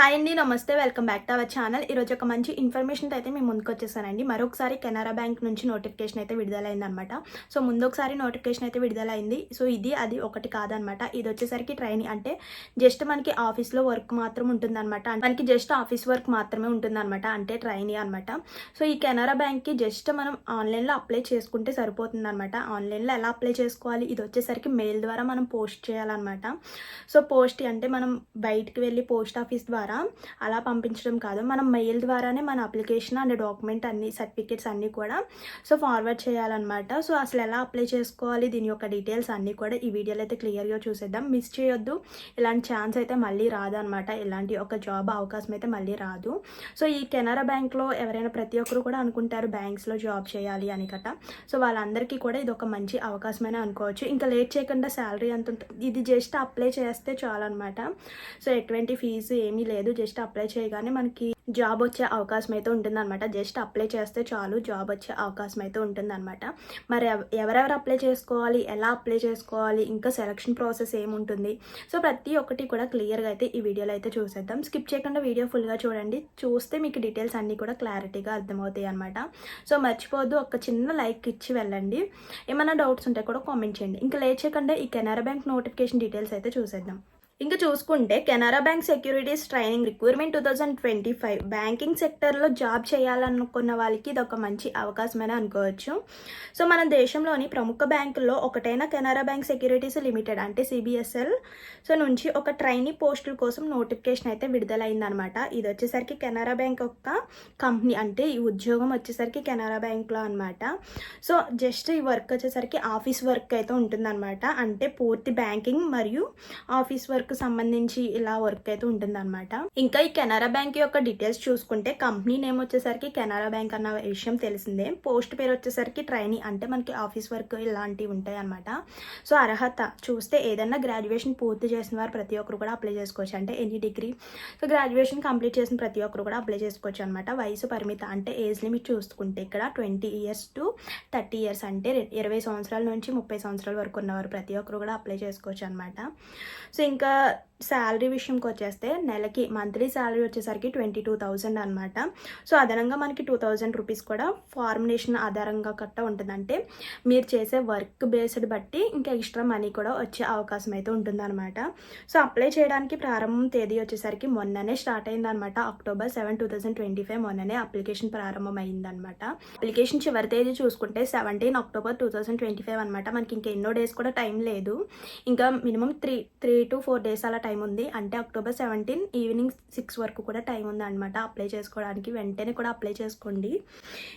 Hi అండి నమస్తే. Welcome back to our channel ఈరోజు ఒక మంచి ఇన్ఫర్మేషన్ అయితే మేము ముందుకు వచ్చేసానండి మరొకసారి కెనరా బ్యాంక్ నుంచి నోటిఫికేషన్ అయితే విడుదలైంది అనమాట సో ముందు ఒకసారి నోటిఫికేషన్ అయితే విడుదలైంది. సో ఇది అది ఒకటి కాదనమాట ఇది వచ్చేసరికి ట్రైనింగ్ అంటే జస్ట్ మనకి ఆఫీస్లో వర్క్ మాత్రం ఉంటుందన్నమాట. మనకి జస్ట్ ఆఫీస్ వర్క్ మాత్రమే ఉంటుందన్నమాట. అంటే ట్రైనింగ్ అనమాట సో ఈ కెనరా బ్యాంక్కి జస్ట్ మనం ఆన్లైన్లో అప్లై చేసుకుంటే సరిపోతుందన్నమాట. ఆన్లైన్లో ఎలా అప్లై చేసుకోవాలి? ఇది వచ్చేసరికి మెయిల్ ద్వారా మనం పోస్ట్ చేయాలన్నమాట. సో పోస్ట్ అంటే మనం బయటికి వెళ్ళి పోస్ట్ ఆఫీస్ ద్వారా అలా పంపించడం కాదు. మనం మెయిల్ ద్వారానే మన అప్లికేషన్ అండ్ డాక్యుమెంట్ అన్ని సర్టిఫికేట్స్ అన్నీ కూడా సో ఫార్వర్డ్ చేయాలన్నమాట. సో అసలు ఎలా అప్లై చేసుకోవాలి? దీని యొక్క డీటెయిల్స్ అన్నీ కూడా ఈ వీడియోలో అయితే క్లియర్గా చూసేద్దాం. మిస్ చేయొద్దు. ఇలాంటి ఛాన్స్ అయితే మళ్ళీ రాదనమాట ఇలాంటి ఒక జాబ్ అవకాశం అయితే మళ్ళీ రాదు. సో ఈ కెనరా బ్యాంక్లో ఎవరైనా ప్రతి ఒక్కరు కూడా అనుకుంటారు బ్యాంక్స్లో జాబ్ చేయాలి అని కట. సో వాళ్ళందరికీ కూడా ఇది ఒక మంచి అవకాశమైన అనుకోవచ్చు. ఇంకా లేట్ చేయకుండా శాలరీ అంత ఇది జస్ట్ అప్లై చేస్తే చాలన్నమాట. సో ఎటువంటి ఫీజు ఏమీ లేదు లేదు జస్ట్ అప్లై చేయగానే మనకి జాబ్ వచ్చే అవకాశం అయితే ఉంటుందన్నమాట. జస్ట్ అప్లై చేస్తే చాలు జాబ్ వచ్చే అవకాశం అయితే ఉంటుందన్నమాట. మరి ఎవరెవరు అప్లై చేసుకోవాలి ఎలా అప్లై చేసుకోవాలి ఇంకా సెలక్షన్ ప్రాసెస్ ఏముంటుంది? సో ప్రతి ఒక్కటి కూడా క్లియర్గా అయితే ఈ వీడియోలో అయితే చూసేద్దాం. స్కిప్ చేయకుండా వీడియో ఫుల్గా చూడండి. చూస్తే మీకు డీటెయిల్స్ అన్నీ కూడా క్లారిటీగా అర్థమవుతాయి అనమాట సో మర్చిపోద్దు ఒక చిన్న లైక్ ఇచ్చి వెళ్ళండి. ఏమైనా డౌట్స్ ఉంటే కూడా కామెంట్ చేయండి. ఇంకా లేట్ చేయకుండా ఈ కెనరా బ్యాంక్ నోటిఫికేషన్ డీటెయిల్స్ అయితే చూసేద్దాం. ఇంకా చూసుకుంటే Canara bank securities training requirement two thousand twenty five banking సెక్టర్లో జాబ్ చేయాలనుకున్న వాళ్ళకి ఇది ఒక మంచి అవకాశమని అనుకోవచ్చు. సో మన దేశంలోని ప్రముఖ బ్యాంకుల్లో ఒకటైన కెనరా బ్యాంక్ సెక్యూరిటీస్ లిమిటెడ్ అంటే సిబిఎస్ఎల్. సో నుంచి ఒక ట్రైనీ పోస్టుల కోసం నోటిఫికేషన్ అయితే విడుదలైందనమాట. ఇది వచ్చేసరికి కెనరా బ్యాంక్ యొక్క కంపెనీ అంటే ఈ ఉద్యోగం వచ్చేసరికి కెనరా బ్యాంక్లో అనమాట. సో జస్ట్ ఈ వర్క్ వచ్చేసరికి ఆఫీస్ వర్క్ అయితే ఉంటుందన్నమాట అంటే పూర్తి బ్యాంకింగ్ మరియు ఆఫీస్ వర్క్ సంబంధించి ఇలా వర్క్ అయితే ఉంటుందన్నమాట. ఇంకా ఈ కెనరా బ్యాంక్ యొక్క డీటెయిల్స్ చూసుకుంటే కంపెనీ నేమ్ వచ్చేసరికి కెనరా బ్యాంక్ అన్న విషయం తెలిసిందే. పోస్ట్ పేరు వచ్చేసరికి ట్రైనీ అంటే మనకి ఆఫీస్ వర్క్ ఇలాంటివి ఉంటాయి అనమాట సో అర్హత చూస్తే ఏదైనా గ్రాడ్యుయేషన్ పూర్తి చేసిన వారు ప్రతి ఒక్కరు కూడా అప్లై చేసుకోవచ్చు. అంటే any degree. So graduation complete చేసిన ప్రతి ఒక్కరు కూడా అప్లై చేసుకోవచ్చు అనమాట వయసు పరిమిత అంటే ఏజ్ లిమిట్ చూసుకుంటే ఇక్కడ twenty years to thirty years అంటే ఇరవై సంవత్సరాల నుంచి ముప్పై సంవత్సరాల వరకు ఉన్నవారు ప్రతి ఒక్కరు కూడా అప్లై చేసుకోవచ్చు అనమాట సో ఇంకా that శాలరీ విషయంకి వచ్చేస్తే నెలకి మంత్లీ శాలరీ వచ్చేసరికి ట్వంటీ టూ థౌజండ్ అనమాట సో అదనంగా మనకి టూ థౌజండ్ రూపీస్ కూడా ఫార్మినేషన్ ఆధారంగా కట్ట ఉంటుందంటే మీరు చేసే వర్క్ బేస్డ్ బట్టి ఇంకా ఎక్స్ట్రా మనీ కూడా వచ్చే అవకాశం అయితే ఉంటుందన్నమాట. సో అప్లై చేయడానికి ప్రారంభం తేదీ వచ్చేసరికి మొన్ననే స్టార్ట్ అయిందనమాట October seven two thousand twenty five మొన్ననే అప్లికేషన్ ప్రారంభం అయిందనమాట అప్లికేషన్ చివరి తేదీ చూసుకుంటే seventeen October two thousand twenty five అనమాట మనకి ఇంకా ఎన్నో డేస్ కూడా టైం లేదు. ఇంకా minimum three three to four days అలా టైం టైం ఉంది. అంటే అక్టోబర్ సెవెంటీన్ ఈవినింగ్ సిక్స్ వరకు కూడా టైం ఉంది అనమాట అప్లై చేసుకోవడానికి. వెంటనే కూడా అప్లై చేసుకోండి.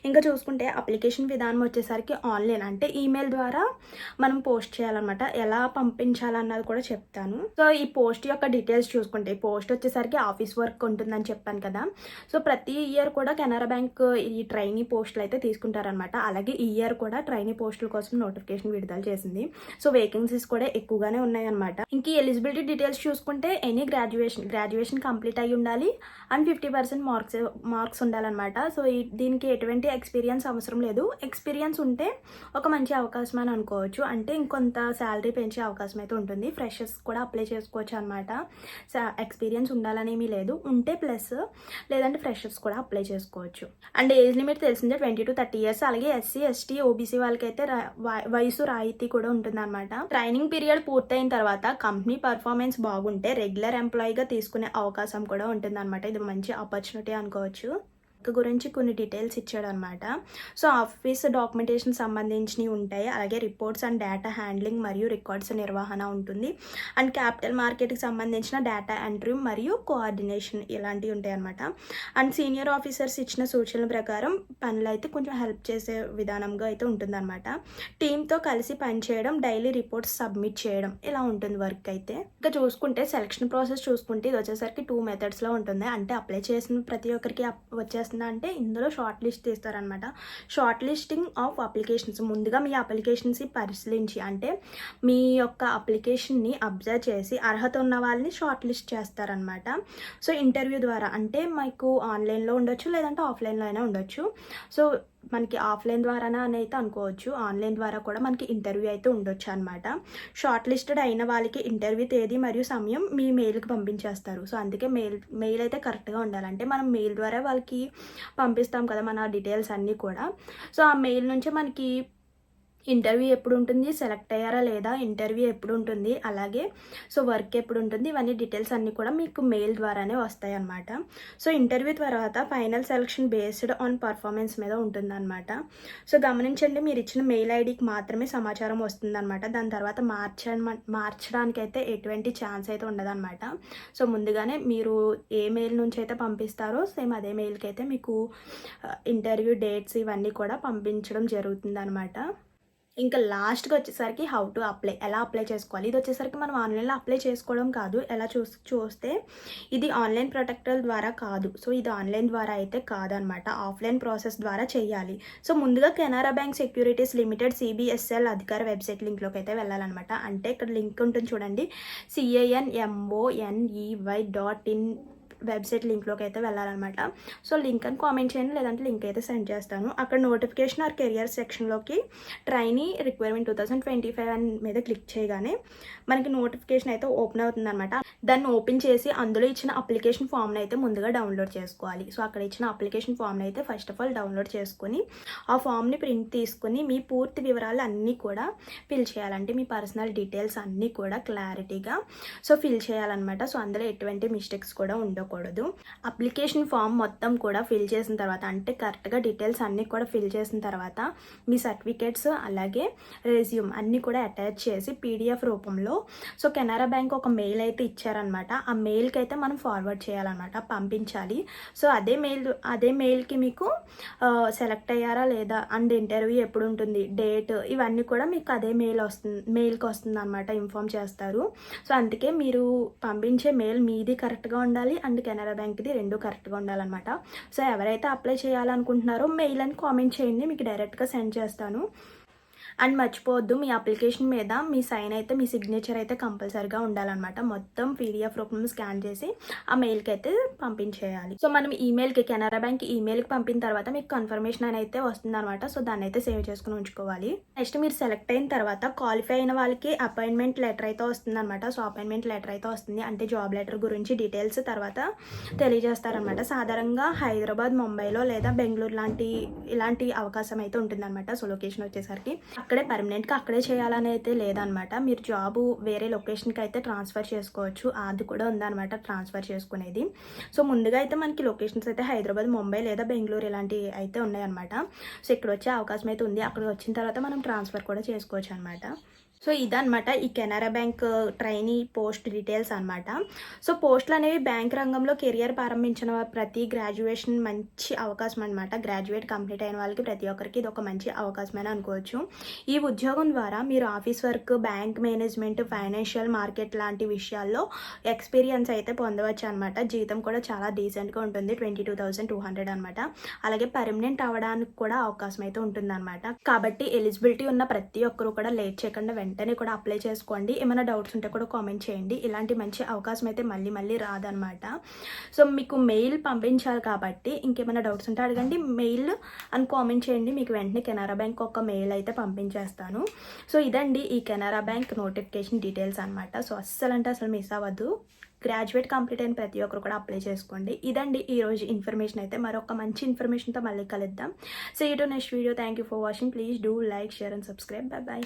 ఇంకా చూసుకుంటే అప్లికేషన్ విధానం వచ్చేసరికి ఆన్లైన్ అంటే ఈమెయిల్ ద్వారా మనం పోస్ట్ చేయాలన్నమాట. ఎలా పంపించాలన్నది కూడా చెప్తాను. సో ఈ పోస్ట్ యొక్క డీటెయిల్స్ చూసుకుంటే పోస్ట్ వచ్చేసరికి ఆఫీస్ వర్క్ ఉంటుందని చెప్పాను కదా. సో ప్రతి ఇయర్ కూడా కెనరా బ్యాంక్ ఈ ట్రైనీ పోస్టులు అయితే తీసుకుంటారనమాట అలాగే ఈ ఇయర్ కూడా ట్రైనీ పోస్టుల కోసం నోటిఫికేషన్ విడుదల చేసింది. సో వేకెన్సీస్ కూడా ఎక్కువగానే ఉన్నాయన్నమాట. ఇంక ఎలిజిబిలిటీ డీటెయిల్స్ చూసుకుంటే చూసుకుంటే ఎనీ గ్రాడ్యుయేషన్ గ్రాడ్యుయేషన్ కంప్లీట్ అయి ఉండాలి. And fifty percent marks marks ఉండాలన్నమాట. సో దీనికి ఎటువంటి ఎక్స్పీరియన్స్ అవసరం లేదు. ఎక్స్పీరియన్స్ ఉంటే ఒక మంచి అవకాశం అని అనుకోవచ్చు. అంటే ఇంకొంత శాలరీ పెంచే అవకాశం అయితే ఉంటుంది. ఫ్రెషర్స్ కూడా అప్లై చేసుకోవచ్చు అనమాట ఎక్స్పీరియన్స్ ఉండాలనేమీ లేదు. ఉంటే ప్లస్ లేదంటే ఫ్రెషర్స్ కూడా అప్లై చేసుకోవచ్చు. అండ్ ఏజ్ లిమిట్ తెలిసిందే ట్వంటీ టు థర్టీ ఇయర్స్ అలాగే ఎస్సీ ఎస్టీ ఓబీసీ వాళ్ళకైతే వయసు రాయితీ కూడా ఉంటుందన్నమాట. ట్రైనింగ్ పీరియడ్ పూర్తయిన తర్వాత కంపెనీ పర్ఫార్మెన్స్ ఉంటే రెగ్యులర్ ఎంప్లాయీగా తీసుకునే అవకాశం కూడా ఉంటుందన్నమాట. ఇది మంచి ఆపర్చునిటీ అనుకోవచ్చు. గురించి కొన్ని డీటెయిల్స్ ఇచ్చాడు అనమాట సో ఆఫీస్ డాక్యుమెంటేషన్ సంబంధించినవి ఉంటాయి. అలాగే రిపోర్ట్స్ అండ్ డేటా హ్యాండ్లింగ్ మరియు రికార్డ్స్ నిర్వహణ ఉంటుంది. అండ్ క్యాపిటల్ మార్కెట్కి సంబంధించిన డేటా ఎంట్రీ మరియు కోఆర్డినేషన్ ఇలాంటివి ఉంటాయి అనమాట అండ్ సీనియర్ ఆఫీసర్స్ ఇచ్చిన సూచనల ప్రకారం పనులు అయితే కొంచెం హెల్ప్ చేసే విధానంగా అయితే ఉంటుందన్నమాట. టీంతో కలిసి పనిచేయడం డైలీ రిపోర్ట్స్ సబ్మిట్ చేయడం ఇలా ఉంటుంది వర్క్ అయితే. ఇంకా చూసుకుంటే సెలక్షన్ ప్రాసెస్ చూసుకుంటే ఇది వచ్చేసరికి టూ మెథడ్స్లో ఉంటుంది. అంటే అప్లై చేసిన ప్రతి ఒక్కరికి అప్- వస్తుందా అంటే ఇందులో షార్ట్ లిస్ట్ తీస్తారనమాట షార్ట్ లిస్టింగ్ ఆఫ్ అప్లికేషన్స్ ముందుగా మీ అప్లికేషన్స్ పరిశీలించి అంటే మీ యొక్క అప్లికేషన్ని అబ్జర్వ్ చేసి అర్హత ఉన్న వాళ్ళని షార్ట్ లిస్ట్ చేస్తారనమాట సో ఇంటర్వ్యూ ద్వారా అంటే మీకు ఆన్లైన్లో ఉండొచ్చు లేదంటే ఆఫ్లైన్లో అయినా ఉండొచ్చు. సో మనకి ఆఫ్లైన్ ద్వారానే అని అయితే అనుకోవచ్చు. ఆన్లైన్ ద్వారా కూడా మనకి ఇంటర్వ్యూ అయితే ఉండొచ్చు అనమాట షార్ట్ లిస్టెడ్ అయిన వాళ్ళకి ఇంటర్వ్యూ తేదీ మరియు సమయం మీ మెయిల్కి పంపించేస్తారు. సో అందుకే మెయిల్ మెయిల్ అయితే కరెక్ట్గా ఉండాలంటే మనం మెయిల్ ద్వారా వాళ్ళకి పంపిస్తాం కదా మన డీటెయిల్స్ అన్నీ కూడా. సో ఆ మెయిల్ నుంచే మనకి ఇంటర్వ్యూ ఎప్పుడు ఉంటుంది సెలెక్ట్ అయ్యారా లేదా ఇంటర్వ్యూ ఎప్పుడు ఉంటుంది అలాగే సో వర్క్ ఎప్పుడు ఉంటుంది ఇవన్నీ డీటెయిల్స్ అన్నీ కూడా మీకు మెయిల్ ద్వారానే వస్తాయి అన్నమాట సో ఇంటర్వ్యూ తర్వాత final selection based on performance మీద ఉంటుందన్నమాట. సో గమనించండి మీరు ఇచ్చిన మెయిల్ ఐడికి మాత్రమే సమాచారం వస్తుందన్నమాట. దాని తర్వాత మార్చ మార్చడానికి అయితే ఎటువంటి ఛాన్స్ అయితే ఉండదన్నమాట. సో ముందుగానే మీరు ఏ మెయిల్ నుంచి అయితే పంపిస్తారో సేమ్ అదే మెయిల్కి అయితే మీకు ఇంటర్వ్యూ డేట్స్ ఇవన్నీ కూడా పంపించడం జరుగుతుందన్నమాట. ఇంకా లాస్ట్కి వచ్చేసరికి హౌ టు అప్లై ఎలా అప్లై చేసుకోవాలి? ఇది వచ్చేసరికి మనం ఆన్లైన్లో అప్లై చేసుకోవడం కాదు. ఎలా చూ చూస్తే ఇది ఆన్లైన్ ప్రొటెక్టర్ ద్వారా కాదు. సో ఇది ఆన్లైన్ ద్వారా అయితే కాదనమాట. ఆఫ్లైన్ ప్రాసెస్ ద్వారా చేయాలి. సో ముందుగా Canara bank securities limited CBSL అధికార వెబ్సైట్ లింక్లోకి అయితే వెళ్ళాలన్నమాట. అంటే ఇక్కడ లింక్ ఉంటుంది చూడండి. C A N M O N E Y dot in website లింక్లోకి అయితే వెళ్ళాలన్నమాట. సో లింక్ అని కామెంట్ చేయండి లేదంటే లింక్ అయితే సెండ్ చేస్తాను. అక్కడ notification or career సెక్షన్లోకి trainee requirement two thousand twenty five అని మీద క్లిక్ చేయగానే మనకి నోటిఫికేషన్ అయితే ఓపెన్ అవుతుంది అనమాట దాన్ని ఓపెన్ చేసి అందులో ఇచ్చిన అప్లికేషన్ ఫామ్ని అయితే ముందుగా డౌన్లోడ్ చేసుకోవాలి. సో అక్కడ ఇచ్చిన అప్లికేషన్ ఫామ్ని అయితే ఫస్ట్ ఆఫ్ ఆల్ డౌన్లోడ్ చేసుకొని ఆ ఫామ్ని ప్రింట్ తీసుకుని మీ పూర్తి వివరాలు అన్నీ కూడా ఫిల్ చేయాలంటే మీ పర్సనల్ డీటెయిల్స్ అన్నీ కూడా క్లారిటీగా సో ఫిల్ చేయాలన్నమాట. సో అందులో ఎటువంటి మిస్టేక్స్ కూడా ఉండకూడదు. అప్లికేషన్ ఫామ్ మొత్తం కూడా ఫిల్ చేసిన తర్వాత అంటే కరెక్ట్గా డీటెయిల్స్ అన్నీ కూడా ఫిల్ చేసిన తర్వాత మీ సర్టిఫికేట్స్ అలాగే రెజ్యూమ్ అన్నీ కూడా అటాచ్ చేసి పీడిఎఫ్ రూపంలో. సో కెనరా బ్యాంక్ ఒక మెయిల్ అయితే ఇచ్చారనమాట. ఆ మెయిల్కి అయితే మనం ఫార్వర్డ్ చేయాలన్నమాట పంపించాలి. సో అదే మెయిల్ అదే మెయిల్కి మీకు సెలెక్ట్ అయ్యారా లేదా అండ్ ఇంటర్వ్యూ ఎప్పుడు ఉంటుంది డేట్ ఇవన్నీ కూడా మీకు అదే మెయిల్ వస్తుంది మెయిల్కి వస్తుంది అనమాట ఇన్ఫామ్ చేస్తారు. సో అందుకే మీరు పంపించే మెయిల్ మీది కరెక్ట్గా ఉండాలి అండ్ కెనరా బ్యాంక్ది రెండు కరెక్ట్గా ఉండాలన్నమాట. సో ఎవరైతే అప్లై చేయాలనుకుంటున్నారో మెయిల్ అని కామెంట్ చేయండి మీకు డైరెక్ట్గా సెండ్ చేస్తాను. అండ్ మర్చిపోవద్దు మీ అప్లికేషన్ మీద మీ సైన్ అయితే మీ సిగ్నేచర్ అయితే కంపల్సరీగా ఉండాలన్నమాట. మొత్తం పీడిఎఫ్ రూపంలో స్కాన్ చేసి ఆ మెయిల్కి అయితే పంపించేయాలి. సో మనం ఈమెయిల్కి కెనరా బ్యాంక్ ఈమెయిల్కి పంపిన తర్వాత మీకు కన్ఫర్మేషన్ అని అయితే వస్తుందన్నమాట. సో దాన్ని అయితే సేవ్ చేసుకుని ఉంచుకోవాలి. నెక్స్ట్ మీరు సెలెక్ట్ అయిన తర్వాత క్వాలిఫై అయిన వాళ్ళకి అపాయింట్మెంట్ లెటర్ అయితే వస్తుందన్నమాట. సో అపాయింట్మెంట్ లెటర్ అయితే వస్తుంది. అంటే జాబ్ లెటర్ గురించి డీటెయిల్స్ తర్వాత తెలియజేస్తారనమాట సాధారణంగా హైదరాబాద్ ముంబైలో లేదా బెంగళూరు లాంటి ఇలాంటి అవకాశం అయితే ఉంటుందన్నమాట. సో లొకేషన్ వచ్చేసరికి. అక్కడే పర్మనెంట్గా అక్కడే చేయాలని అయితే లేదనమాట. మీరు జాబు వేరే లొకేషన్కి అయితే ట్రాన్స్ఫర్ చేసుకోవచ్చు. అది కూడా ఉందన్నమాట ట్రాన్స్ఫర్ చేసుకునేది. సో ముందుగా అయితే మనకి లొకేషన్స్ అయితే హైదరాబాద్ ముంబై లేదా బెంగళూరు ఇలాంటివి అయితే ఉన్నాయన్నమాట సో ఇక్కడ వచ్చే అవకాశం అయితే ఉంది. అక్కడ వచ్చిన తర్వాత మనం ట్రాన్స్ఫర్ కూడా చేసుకోవచ్చు అనమాట సో ఇదనమాట ఈ Canara bank uh, trainee post details అనమాట సో పోస్టులు అనేవి బ్యాంక్ రంగంలో కెరియర్ ప్రారంభించిన ప్రతి గ్రాడ్యుయేషన్ మంచి అవకాశం అనమాట గ్రాడ్యుయేట్ కంప్లీట్ అయిన వాళ్ళకి ప్రతి ఒక్కరికి ఇది ఒక మంచి అవకాశమని అనుకోవచ్చు. ఈ ఉద్యోగం ద్వారా మీరు office work bank management financial market లాంటి విషయాల్లో ఎక్స్పీరియన్స్ అయితే పొందవచ్చు అనమాట జీతం కూడా చాలా డీసెంట్గా ఉంటుంది twenty two thousand two hundred అనమాట అలాగే పర్మనెంట్ అవ్వడానికి కూడా అవకాశం అయితే ఉంటుందన్నమాట. కాబట్టి ఎలిజిబిలిటీ ఉన్న ప్రతి ఒక్కరు కూడా లేట్ చేయకుండా వెంటనే వెంటనే కూడా అప్లై చేసుకోండి. ఏమైనా డౌట్స్ ఉంటే కూడా కామెంట్ చేయండి. ఇలాంటి మంచి అవకాశం అయితే మళ్ళీ మళ్ళీ రాదనమాట సో మీకు మెయిల్ పంపించాలి కాబట్టి ఇంకేమైనా డౌట్స్ ఉంటే అడగండి. మెయిల్ అని కామెంట్ చేయండి. మీకు వెంటనే కెనరా బ్యాంక్ ఒక మెయిల్ అయితే పంపించేస్తాను. సో ఇదండి ఈ కెనరా బ్యాంక్ నోటిఫికేషన్ డీటెయిల్స్ అనమాట సో అస్సలు అంటే అసలు మిస్ అవ్వద్దు. గ్రాడ్యుయేట్ కంప్లీట్ అయిన ప్రతి ఒక్కరు కూడా అప్లై చేసుకోండి. ఇదండి ఈ రోజు ఇన్ఫర్మేషన్ అయితే. మరొక మంచి ఇన్ఫర్మేషన్తో మళ్ళీ కలుద్దాం. సో ఈ to next video thank you for watching please do like share and subscribe bye bye